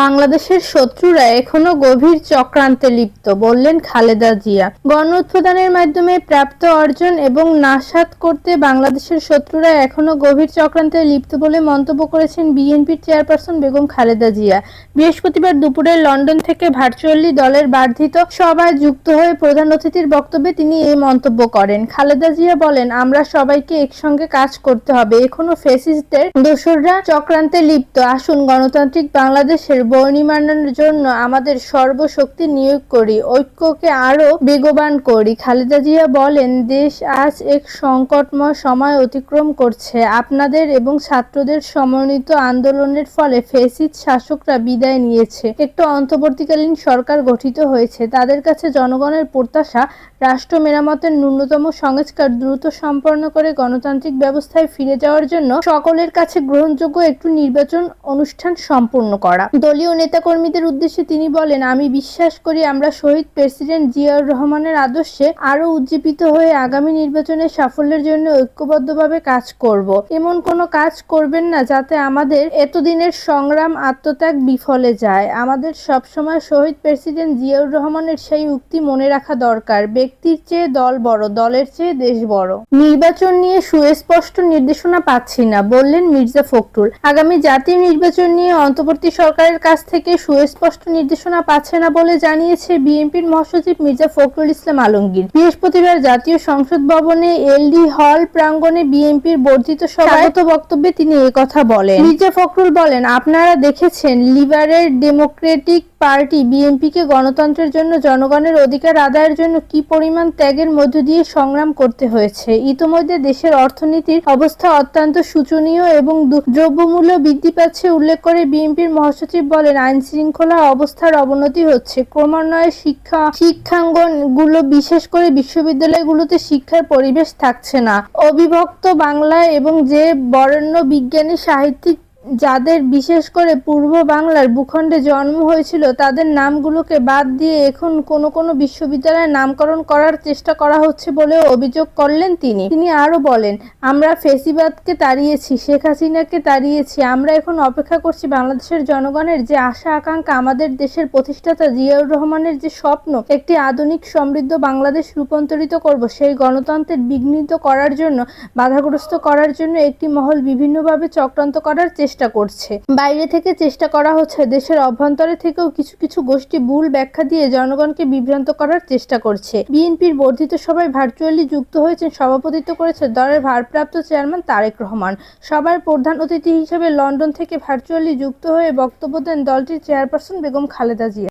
বাংলাদেশের শত্রুরা এখনও গভীর চক্রান্তে লিপ্ত, বললেন খালেদা জিয়া। গণ উৎপাদনের মাধ্যমে প্রাপ্ত অর্জন এবং নাশাত করতে বাংলাদেশের শত্রুরা এখনও গভীর চক্রান্তে লিপ্ত বলে মন্তব্য করেছেন বিএনপির চেয়ারপারসন বেগম খালেদা জিয়া। বৃহস্পতিবার দুপুরে লন্ডন থেকে ভার্চুয়ালি দলের বর্ধিত সভায় যুক্ত হয়ে প্রধান অতিথির বক্তব্যে তিনি এই মন্তব্য করেন। খালেদা জিয়া বলেন, আমরা সবাইকে একসঙ্গে কাজ করতে হবে। এখনও ফেসিস্টদের দোসররা চক্রান্তে লিপ্ত। আসুন, গণতান্ত্রিক বাংলাদেশের বর্ণিমানের জন্য আমাদের সর্বশক্তি নিয়োগ করি, ঐক্যকে আরও বেগবান করি। খালেদা জিয়া বলেন, দেশ আজ এক সংকটময় সময় অতিক্রম করছে। আপনাদের এবং ছাত্রদের সমন্বিত আন্দোলনের ফলে ফেসিদ শাসকরা বিদায় নিয়েছে। একটু অন্তর্বর্তীকালীন সরকার গঠিত হয়েছে। তাদের কাছে জনগণের প্রত্যাশা, রাষ্ট্র মেরামতের ন্যূনতম সংস্কার দ্রুত সম্পন্ন করে গণতান্ত্রিক ব্যবস্থায় ফিরে যাওয়ার জন্য সকলের কাছে গ্রহণযোগ্য একটু নির্বাচন অনুষ্ঠান সম্পূর্ণ করা। দলীয় নেতাকর্মীদের উদ্দেশ্যে তিনি বলেন, আমি বিশ্বাস করি আমরা শহীদ প্রেসিডেন্ট জিয়াউর রহমানের আদর্শে আরও উজ্জীবিত হয়ে আগামী নির্বাচনের সাফল্যের জন্য ঐক্যবদ্ধভাবে কাজ করব। এমন কোনো কাজ করবেন না যাতে আমাদের এতদিনের সংগ্রাম আত্মত্যাগ বিফলে যায়। আমাদের সবসময় শহীদ প্রেসিডেন্ট জিয়াউর রহমানের সেই উক্তি মনে রাখা দরকার। ব্যক্তির চেয়ে দল বড়, দলের চেয়ে দেশ বড়। নির্বাচন নিয়ে সুস্পষ্ট নির্দেশনা পাচ্ছি না, বললেন মির্জা ফখরুল। আগামী জাতীয় নির্বাচন নিয়ে অন্তর্বর্তী সরকারের কাছ থেকে সুস্পষ্ট নির্দেশনা পাচ্ছে না বলে জানিয়েছে বিএনপির মহাসচিব মির্জা ফখরুল ইসলাম আলমগীর। বৃহস্পতিবার জাতীয় সংসদ ভবনে এলডি হল প্রাঙ্গণে বিএনপির বর্ধিত সভায় স্বাগত বক্তব্যে তিনি কথা বলেন। মির্জা ফখরুল বলেন আপনারা দেখেছেন লিবারের ডেমোক্রেটিক পার্টি বিএনপিকে গণতন্ত্রের জন্য, জনগণের অধিকার আদায়ের জন্য কি পরিমাণ ত্যাগের মধ্য দিয়ে সংগ্রাম করতে হয়েছে? ইতোমধ্যে দেশের অর্থনীতির অবস্থা অত্যন্ত শোচনীয় এবং দ্রব্যমূল্য বৃদ্ধি পাচ্ছে উল্লেখ করে বিএনপির মহাসচিব বলেন আইন শৃঙ্খলা অবস্থার অবনতি হচ্ছে। ক্রমান্বয়ে শিক্ষা শিক্ষাঙ্গনগুলো বিশেষ করে বিশ্ববিদ্যালয়গুলোতে শিক্ষার পরিবেশ থাকছে না। অবিভক্ত বাংলা এবং যে বরেণ্য বিজ্ঞানী, সাহিত্যিক যাদের বিশেষ করে পূর্ব বাংলার ভূখণ্ডে জন্ম হয়েছিল, তাদের নামগুলোকে বাদ দিয়ে এখন কোনো কোনো বিশ্ববিদ্যালয়ের নামকরণ করার চেষ্টা করা হচ্ছে বলেও অভিযোগ করলেন তিনি। তিনি আরও বলেন, আমরা ফেসিবাদকে তাড়িয়েছি, শেখ হাসিনাকে তাড়িয়েছি। আমরা এখন অপেক্ষা করছি বাংলাদেশের জনগণের যে আশা, আকাঙ্ক্ষা, আমাদের দেশের প্রতিষ্ঠাতা জিয়াউর রহমানের যে স্বপ্ন, একটি আধুনিক সমৃদ্ধ বাংলাদেশ রূপান্তরিত করব, সেই গণতন্ত্রের বিঘ্নিত করার জন্য, বাধাগ্রস্ত করার জন্য একটি মহল বিভিন্নভাবে চক্রান্ত করার চেষ্টা করছে। বাইরে থেকে চেষ্টা করা হচ্ছে, দেশের অভ্যন্তরে থেকেও কিছু কিছু গোষ্ঠী ভুল ব্যাখ্যা দিয়ে জনগণকে বিভ্রান্ত করার চেষ্টা করছে। বিএনপির বর্ধিত সভায় ভার্চুয়ালি যুক্ত হয়েছেন সভাপতিত্ব করেছে দলের ভারপ্রাপ্ত চেয়ারম্যান তারেক রহমান। সভার প্রধান অতিথি হিসেবে লন্ডন থেকে ভার্চুয়ালি যুক্ত হয়ে বক্তব্য দেন দলটির চেয়ারপারসন বেগম খালেদা জিয়া।